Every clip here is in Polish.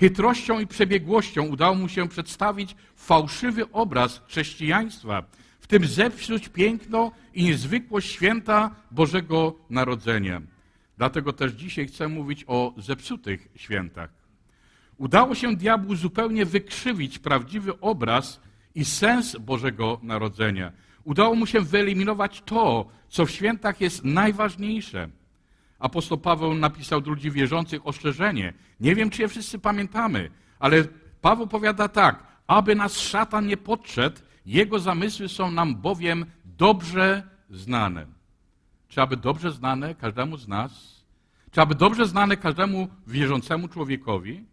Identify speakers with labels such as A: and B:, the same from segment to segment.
A: Chytrością i przebiegłością udało mu się przedstawić fałszywy obraz chrześcijaństwa, w tym zepsuć piękno i niezwykłość święta Bożego Narodzenia. Dlatego też dzisiaj chcę mówić o zepsutych świętach. Udało się diabłu zupełnie wykrzywić prawdziwy obraz i sens Bożego Narodzenia. Udało mu się wyeliminować to, co w świętach jest najważniejsze. Apostoł Paweł napisał ludzi wierzących ostrzeżenie. Nie wiem, czy je wszyscy pamiętamy, ale Paweł powiada tak, aby nas szatan nie podszedł, jego zamysły są nam bowiem dobrze znane. Czy aby dobrze znane każdemu z nas? Czy aby dobrze znane każdemu wierzącemu człowiekowi?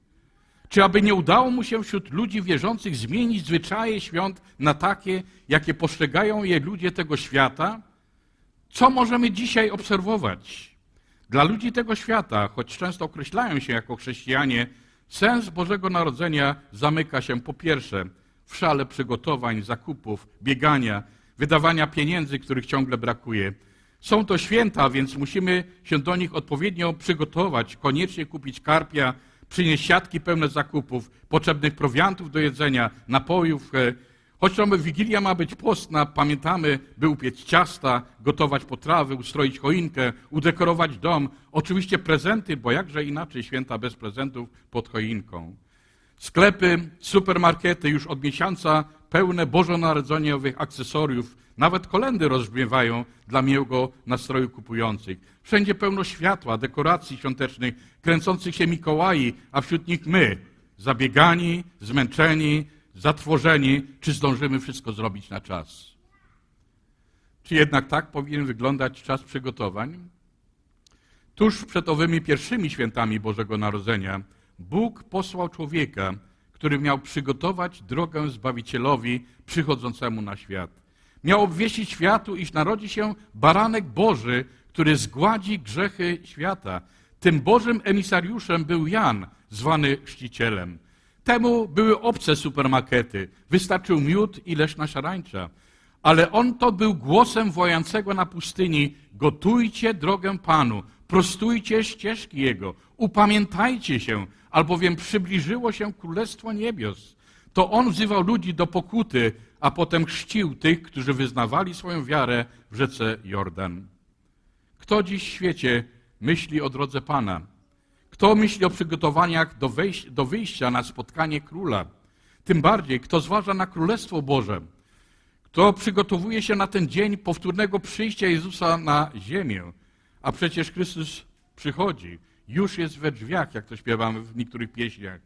A: Czy aby nie udało mu się wśród ludzi wierzących zmienić zwyczaje świąt na takie, jakie postrzegają je ludzie tego świata? Co możemy dzisiaj obserwować? Dla ludzi tego świata, choć często określają się jako chrześcijanie, sens Bożego Narodzenia zamyka się po pierwsze w szale przygotowań, zakupów, biegania, wydawania pieniędzy, których ciągle brakuje. Są to święta, więc musimy się do nich odpowiednio przygotować, koniecznie kupić karpia, przynieść siatki pełne zakupów, potrzebnych prowiantów do jedzenia, napojów. Choć to Wigilia ma być postna, pamiętamy, by upiec ciasta, gotować potrawy, ustroić choinkę, udekorować dom. Oczywiście prezenty, bo jakże inaczej święta bez prezentów pod choinką. Sklepy, supermarkety już od miesiąca pełne bożonarodzeniowych akcesoriów. Nawet kolendy rozbrzmiewają dla miłego nastroju kupujących. Wszędzie pełno światła, dekoracji świątecznych, kręcących się Mikołai, a wśród nich my, zabiegani, zmęczeni, zatrwożeni, czy zdążymy wszystko zrobić na czas. Czy jednak tak powinien wyglądać czas przygotowań? Tuż przed owymi pierwszymi świętami Bożego Narodzenia Bóg posłał człowieka, który miał przygotować drogę Zbawicielowi przychodzącemu na świat. Miał obwieścić światu, iż narodzi się baranek Boży, który zgładzi grzechy świata. Tym Bożym emisariuszem był Jan, zwany chrzcicielem. Temu były obce supermarkety. Wystarczył miód i leśna szarańcza. Ale on to był głosem wojącego na pustyni: Gotujcie drogę Panu, prostujcie ścieżki Jego, upamiętajcie się, albowiem przybliżyło się Królestwo Niebios. To on wzywał ludzi do pokuty, a potem chrzcił tych, którzy wyznawali swoją wiarę w rzece Jordan. Kto dziś w świecie myśli o drodze Pana? Kto myśli o przygotowaniach do, do wyjścia na spotkanie króla? Tym bardziej, kto zważa na Królestwo Boże? Kto przygotowuje się na ten dzień powtórnego przyjścia Jezusa na ziemię? A przecież Chrystus przychodzi. Już jest we drzwiach, jak to śpiewamy w niektórych pieśniach.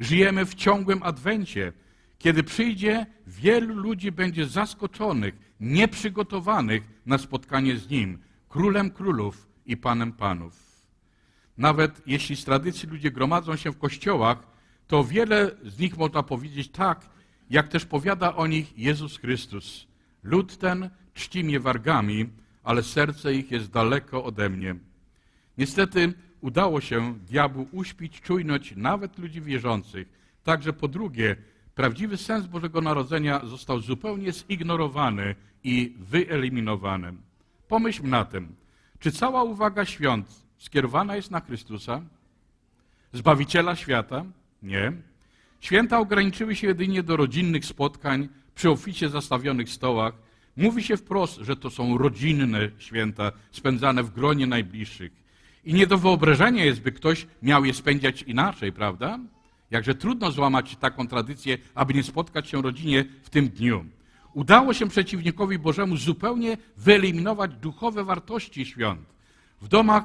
A: Żyjemy w ciągłym adwencie. Kiedy przyjdzie, wielu ludzi będzie zaskoczonych, nieprzygotowanych na spotkanie z Nim, Królem Królów i Panem Panów. Nawet jeśli z tradycji ludzie gromadzą się w kościołach, to wiele z nich można powiedzieć tak, jak też powiada o nich Jezus Chrystus. Lud ten czci mnie wargami, ale serce ich jest daleko ode mnie. Niestety udało się diabłu uśpić czujność nawet ludzi wierzących. Także po drugie, prawdziwy sens Bożego Narodzenia został zupełnie zignorowany i wyeliminowany. Pomyślmy na tym, czy cała uwaga świąt skierowana jest na Chrystusa, Zbawiciela świata? Nie. Święta ograniczyły się jedynie do rodzinnych spotkań przy oficie zastawionych stołach. Mówi się wprost, że to są rodzinne święta spędzane w gronie najbliższych. I nie do wyobrażenia jest, by ktoś miał je spędzać inaczej, prawda? Jakże trudno złamać taką tradycję, aby nie spotkać się rodzinie w tym dniu. Udało się przeciwnikowi Bożemu zupełnie wyeliminować duchowe wartości świąt. W domach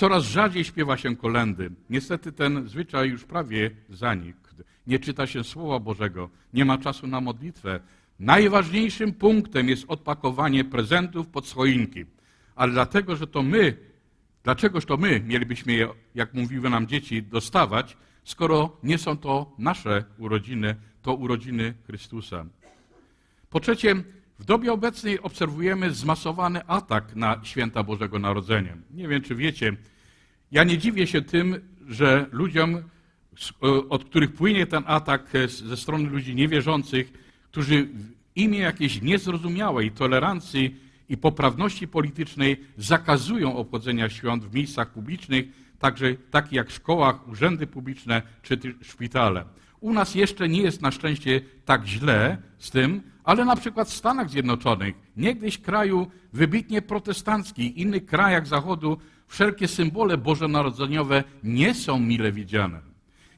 A: coraz rzadziej śpiewa się kolendy. Niestety ten zwyczaj już prawie zanikł. Nie czyta się Słowa Bożego, nie ma czasu na modlitwę. Najważniejszym punktem jest odpakowanie prezentów pod choinki. Ale dlatego, że to my, dlaczegoż to my mielibyśmy je, jak mówiły nam dzieci, dostawać, skoro nie są to nasze urodziny, to urodziny Chrystusa. Po trzecie, w dobie obecnej obserwujemy zmasowany atak na święta Bożego Narodzenia. Nie wiem, czy wiecie, ja nie dziwię się tym, że ludziom, od których płynie ten atak e, ze strony ludzi niewierzących, którzy w imię jakiejś niezrozumiałej tolerancji i poprawności politycznej zakazują obchodzenia świąt w miejscach publicznych, także takie jak szkołach, urzędy publiczne czy szpitale. U nas jeszcze nie jest na szczęście tak źle z tym, ale na przykład w Stanach Zjednoczonych, niegdyś kraju wybitnie protestancki, innych krajach Zachodu, wszelkie symbole bożonarodzeniowe nie są mile widziane.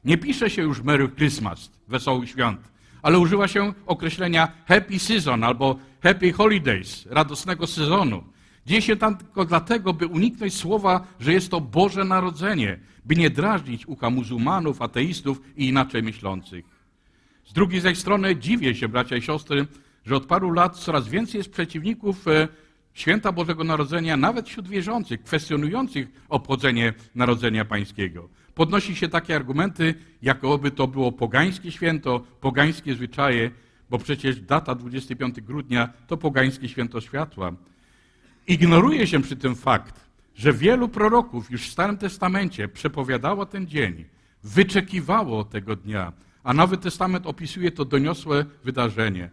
A: Nie pisze się już Merry Christmas, wesoły świąt, ale używa się określenia Happy Season albo Happy Holidays, radosnego sezonu. Dzieje się tam tylko dlatego, by uniknąć słowa, że jest to Boże Narodzenie, by nie drażnić ucha muzułmanów, ateistów i inaczej myślących. Z drugiej zaś strony dziwię się, bracia i siostry, że od paru lat coraz więcej jest przeciwników e, święta Bożego Narodzenia, nawet wśród wierzących, kwestionujących obchodzenie Narodzenia Pańskiego. Podnosi się takie argumenty, jakoby to było pogańskie święto, pogańskie zwyczaje, bo przecież data 25 grudnia to pogańskie święto światła. Ignoruje się przy tym fakt, że wielu proroków już w Starym Testamencie przepowiadało ten dzień, wyczekiwało tego dnia, a Nowy Testament opisuje to doniosłe wydarzenie.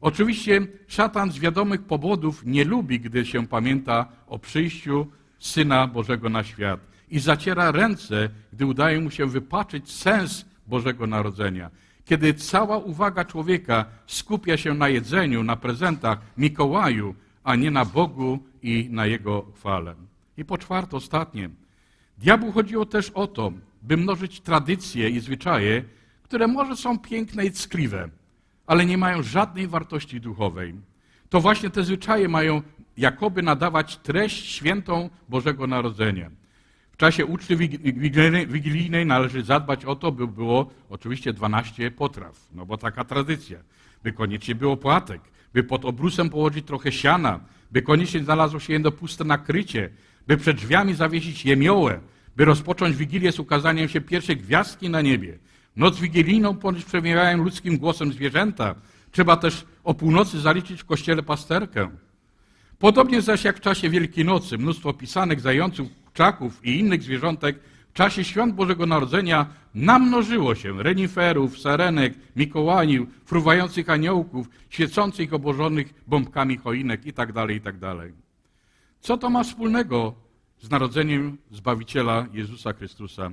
A: Oczywiście szatan z wiadomych powodów nie lubi, gdy się pamięta o przyjściu Syna Bożego na świat i zaciera ręce, gdy udaje mu się wypaczyć sens Bożego Narodzenia. Kiedy cała uwaga człowieka skupia się na jedzeniu, na prezentach, Mikołaju, a nie na Bogu i na Jego chwale. I po czwarte, ostatnie. Diabłu chodziło też o to, by mnożyć tradycje i zwyczaje, które może są piękne i ckliwe, ale nie mają żadnej wartości duchowej. To właśnie te zwyczaje mają jakoby nadawać treść świętą Bożego Narodzenia. W czasie uczty wigilijnej należy zadbać o to, by było oczywiście 12 potraw, no bo taka tradycja, by koniecznie było płatek, by pod obrusem położyć trochę siana, by koniecznie znalazło się jedno puste nakrycie, by przed drzwiami zawiesić jemiołę, by rozpocząć wigilię z ukazaniem się pierwszej gwiazdki na niebie. Noc wigilijną ponoć przemawiają ludzkim głosem zwierzęta. Trzeba też o północy zaliczyć w kościele pasterkę. Podobnie zaś jak w czasie Wielkiej Nocy mnóstwo pisanek zająców, czaków i innych zwierzątek czasie świąt Bożego Narodzenia namnożyło się reniferów, sarenek, mikołajów, fruwających aniołków, świecących obłożonych bombkami choinek itd., itd. Co to ma wspólnego z narodzeniem Zbawiciela Jezusa Chrystusa?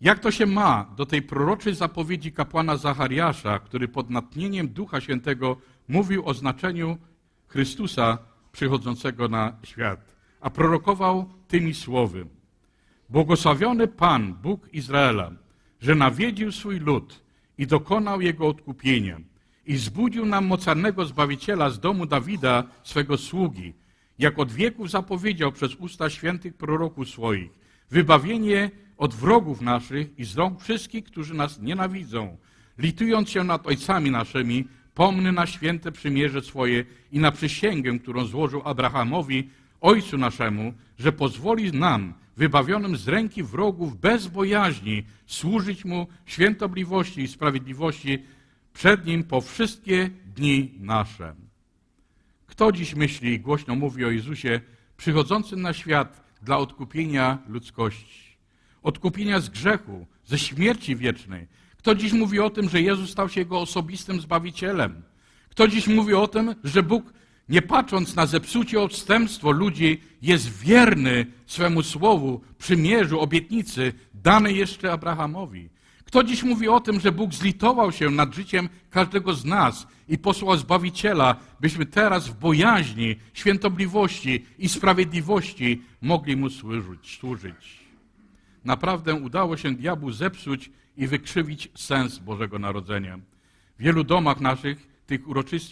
A: Jak to się ma do tej proroczej zapowiedzi kapłana Zachariasza, który pod natchnieniem Ducha Świętego mówił o znaczeniu Chrystusa przychodzącego na świat, a prorokował tymi słowy. Błogosławiony Pan, Bóg Izraela, że nawiedził swój lud i dokonał jego odkupienia i zbudził nam mocarnego Zbawiciela z domu Dawida, swego sługi, jak od wieków zapowiedział przez usta świętych proroków swoich, wybawienie od wrogów naszych i z rąk wszystkich, którzy nas nienawidzą, litując się nad ojcami naszymi, pomny na święte przymierze swoje i na przysięgę, którą złożył Abrahamowi, ojcu naszemu, że pozwoli nam, wybawionym z ręki wrogów bez bojaźni, służyć mu świętobliwości i sprawiedliwości przed nim po wszystkie dni nasze. Kto dziś myśli i głośno mówi o Jezusie przychodzącym na świat dla odkupienia ludzkości? Odkupienia z grzechu, ze śmierci wiecznej. Kto dziś mówi o tym, że Jezus stał się jego osobistym zbawicielem? Kto dziś mówi o tym, że Bóg, nie patrząc na zepsucie odstępstwo ludzi, jest wierny swemu słowu, przymierzu, obietnicy danej jeszcze Abrahamowi? Kto dziś mówi o tym, że Bóg zlitował się nad życiem każdego z nas i posłał Zbawiciela, byśmy teraz w bojaźni, świętobliwości i sprawiedliwości mogli Mu służyć? Naprawdę udało się diabłu zepsuć i wykrzywić sens Bożego Narodzenia. W wielu domach naszych tych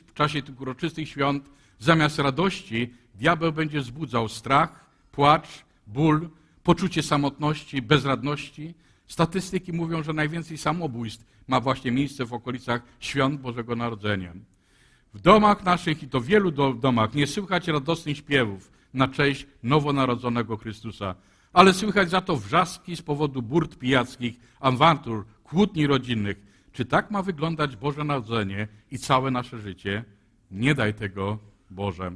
A: w czasie tych uroczystych świąt zamiast radości diabeł będzie wzbudzał strach, płacz, ból, poczucie samotności, bezradności. Statystyki mówią, że najwięcej samobójstw ma właśnie miejsce w okolicach świąt Bożego Narodzenia. W domach naszych i to wielu do, domach nie słychać radosnych śpiewów na cześć nowonarodzonego Chrystusa, ale słychać za to wrzaski z powodu burt pijackich, awantur, kłótni rodzinnych. Czy tak ma wyglądać Boże Narodzenie i całe nasze życie? Nie daj tego, Boże.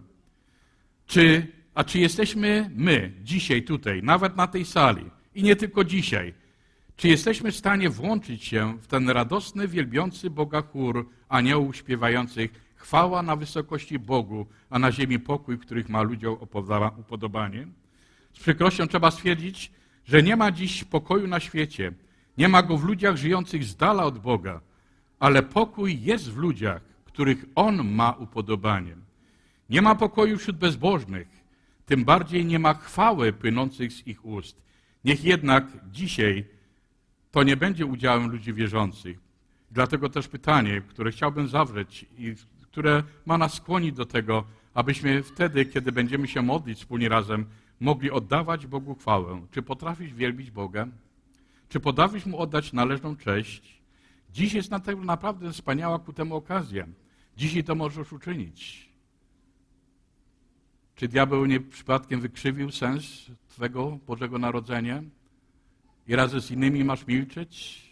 A: Czy, a czy jesteśmy my dzisiaj tutaj, nawet na tej sali i nie tylko dzisiaj, czy jesteśmy w stanie włączyć się w ten radosny, wielbiący Boga chór aniołów śpiewających chwała na wysokości Bogu, a na ziemi pokój, których ma ludziom upodobanie? Z przykrością trzeba stwierdzić, że nie ma dziś pokoju na świecie, nie ma go w ludziach żyjących z dala od Boga, ale pokój jest w ludziach, których On ma upodobanie. Nie ma pokoju wśród bezbożnych, tym bardziej nie ma chwały płynących z ich ust. Niech jednak dzisiaj to nie będzie udziałem ludzi wierzących. Dlatego też pytanie, które chciałbym zawrzeć i które ma nas skłonić do tego, abyśmy wtedy, kiedy będziemy się modlić wspólnie razem, mogli oddawać Bogu chwałę. Czy potrafisz wielbić Boga? Czy potrafisz Mu oddać należną cześć? Dziś jest na naprawdę wspaniała ku temu okazja. Dzisiaj to możesz uczynić. Czy diabeł nie przypadkiem wykrzywił sens Twego Bożego Narodzenia? I razem z innymi masz milczeć?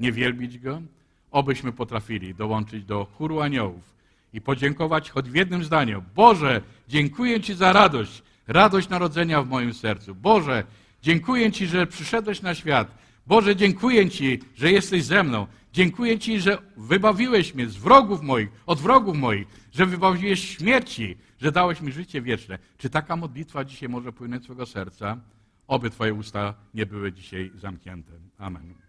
A: Nie wielbić Go? Obyśmy potrafili dołączyć do chóru aniołów i podziękować choć w jednym zdaniu. Boże, dziękuję Ci za radość, radość narodzenia w moim sercu. Boże, dziękuję Ci, że przyszedłeś na świat. Boże, dziękuję Ci, że jesteś ze mną. Dziękuję Ci, że wybawiłeś mnie z wrogów moich, od wrogów moich, że wybawiłeś śmierci, że dałeś mi życie wieczne. Czy taka modlitwa dzisiaj może płynąć z Twojego serca? Oby Twoje usta nie były dzisiaj zamknięte. Amen.